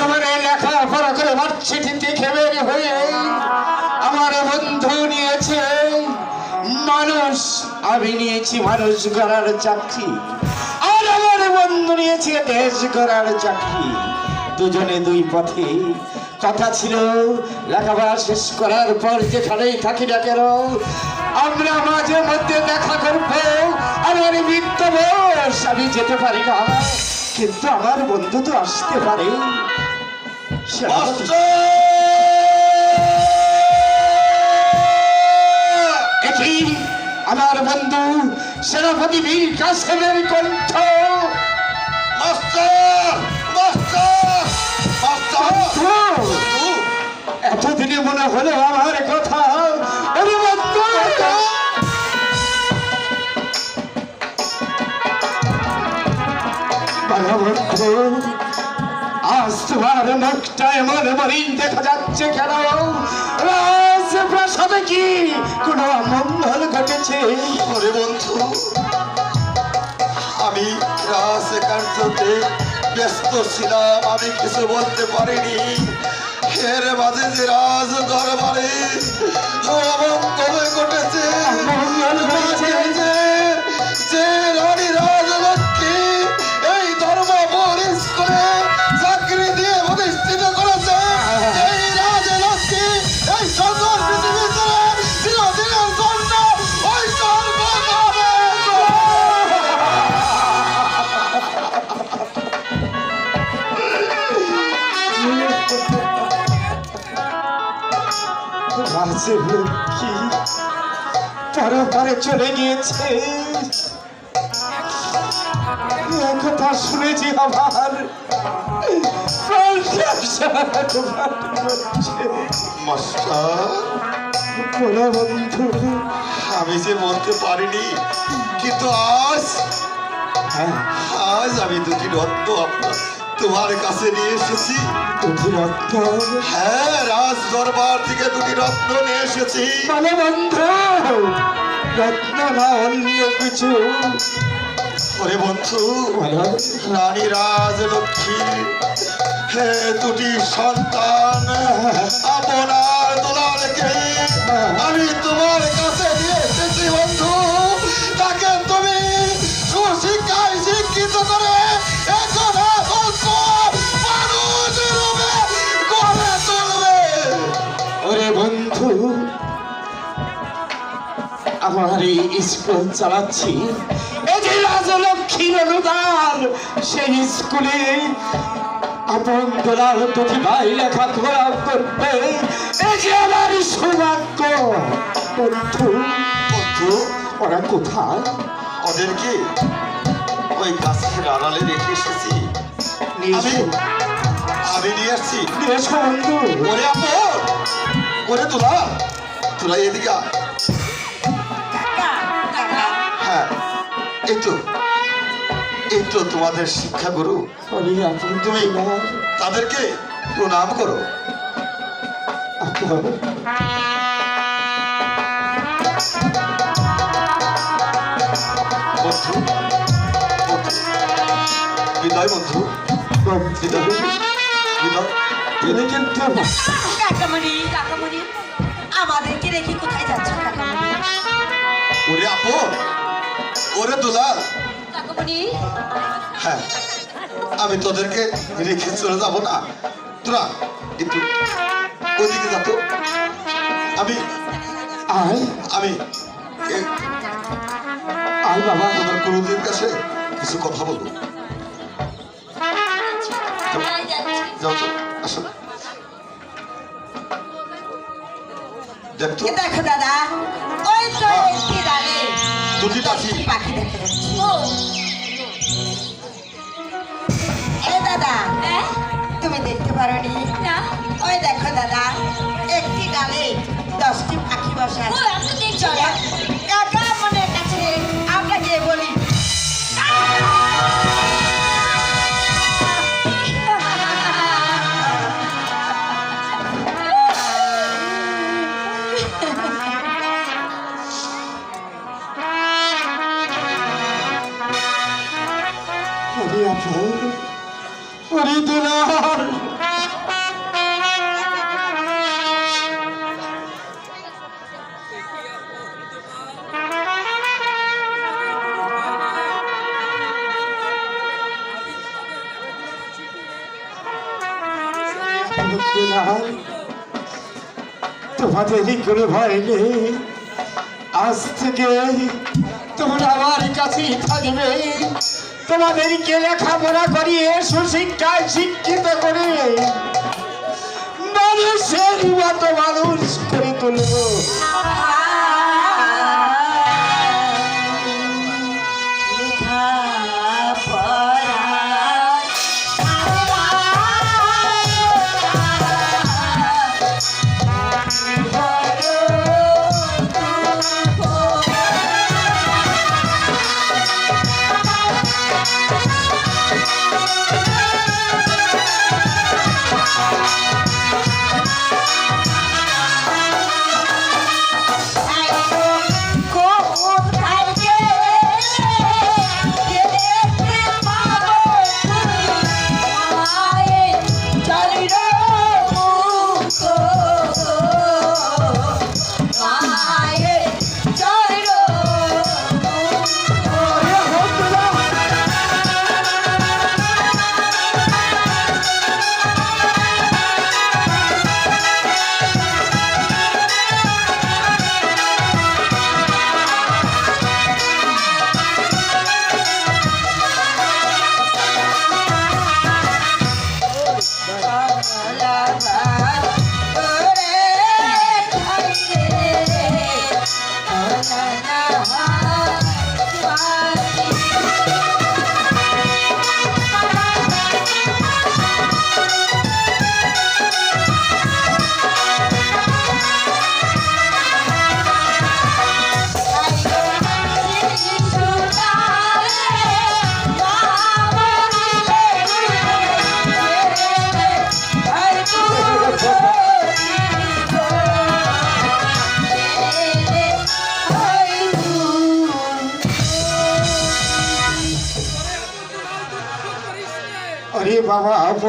সমানে লেখাপড়া করে ভার্সিটিতে খেবে হয়ে আমার বন্ধু নিয়েছে। মানুষ, আমি নিয়েছি মানুষ গড়ার চাকরি। আর আমার বন্ধু নিয়েছে দেশ গড়ার চাকরি। দুজনে দুই পথে। কথা ছিল লেখাপড়া শেষ করার পর যেখানেই থাকি না কেন, আমরা মাঝে মধ্যে দেখা করব, আমার মৃত্যু বয়স আমি যেতে পারি না। কিন্তু আমার বন্ধু তো আসতে পারে। আমার বন্ধু সেনাপতি বীর কাসেমের কণ্ঠ। এতদিনে মনে হলো আমার কথা। ওরে আজ মুখটা এমন মলিন দেখা যাচ্ছে কেন? রাজপ্রাসাদে কি কোনো মঙ্গল ঘটেছে? ওরে বন্ধু আমি রাজ কার্যতে ব্যস্ত ছিলাম আমি কিছু বলতে পারিনি। এর মাঝে যে রাজ দরবারে অমঙ্গল ঘটেছে অমঙ্গল ঘটেছে। রাজের লক্ষ্মী। পরপারে চলে গিয়েছে। কথা শুনেছি আমার আমি যে বলতে পারিনি কিন্তু আজ হ্যাঁ। আজ আমি দুটি রত্ন আপনার তোমার কাছে নিয়ে এসেছি। রক্ত হ্যাঁ রাজ দরবার থেকে দুটি রত্ন নিয়ে এসেছি। বলো বন্ধু রত্ন না অন্য কিছু। ওরে বন্ধু রানী রাজলক্ষ্মী হে দুটি সন্তান আপনার দুলালকে আমি আমার এই স্কুল চালাচ্ছি। এই যে রাজলক্ষ্মীর অনুদান সেই স্কুলে আপন তোলার দুটি ভাই লেখাপড়া করবে। এই যে আমার সৌভাগ্য। বন্ধু বন্ধু ওরা কোথায়? ওদেরকে ওই গাছের আড়ালে রেখে এসেছি। আমি এসো। আমি নিয়ে আসছি। নিয়ে এসো বন্ধু। ওরে আপন! ওরে তোরা তোরা এদিকে এই তো এই তো তোমাদের শিক্ষা গুরু। ওরে আপন তুমি তাদেরকে প্রণাম করো। বন্ধু। বিদায় বন্ধু। বিদায়। বিদায়। তুমি কিন্তু কাকামণি কাকামণি আমাদেরকে রেখে কোথায় যাচ্ছ কাকামণি? ওরে দুলাল। হ্যাঁ আমি তোদেরকে রেখে চলে যাব না। তোরা একটু ওদিকে যা তো। আমি আয় আমি বাবা গুরুদের কাছে কিছু কথা বলব। যাও তো আসো। দেখো দাদা ওই তো দুটি পাখি। পাখি দেখতে পাচ্ছি। এ দাদা তুমি দেখতে পারো না। ওই দেখো দাদা একটি ডালে দশটি পাখি বসা। চলো। তোমাদেরই কোনো ভয় আজ থেকে তোমরা আমার কাছেই থাকবে। তোমাদেরকে লেখাপড়া করিয়ে সুশিক্ষায় শিক্ষিত করে মানুষের মতো মানুষ করে তুলবো।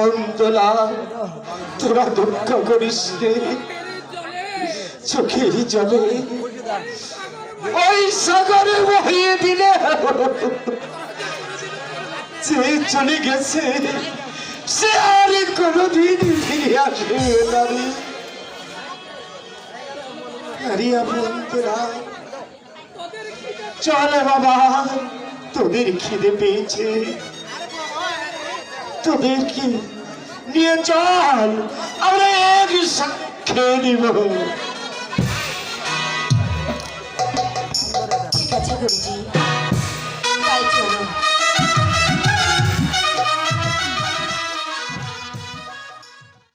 বাবা তোরা দুঃখ করিস চোখের জলে ওই সাগরে বহিয়ে দিলে। যে চলে গেছে, সে আর কোনোদিন ফিরে আসবে না রে। আরে বন্ধুরা চল বাবা, তোদের খিদে পেয়েছে। তোদেরকে নিয়ে চল আমরা এক খেয়ে নিব। ঠিক আছে গুরুজি।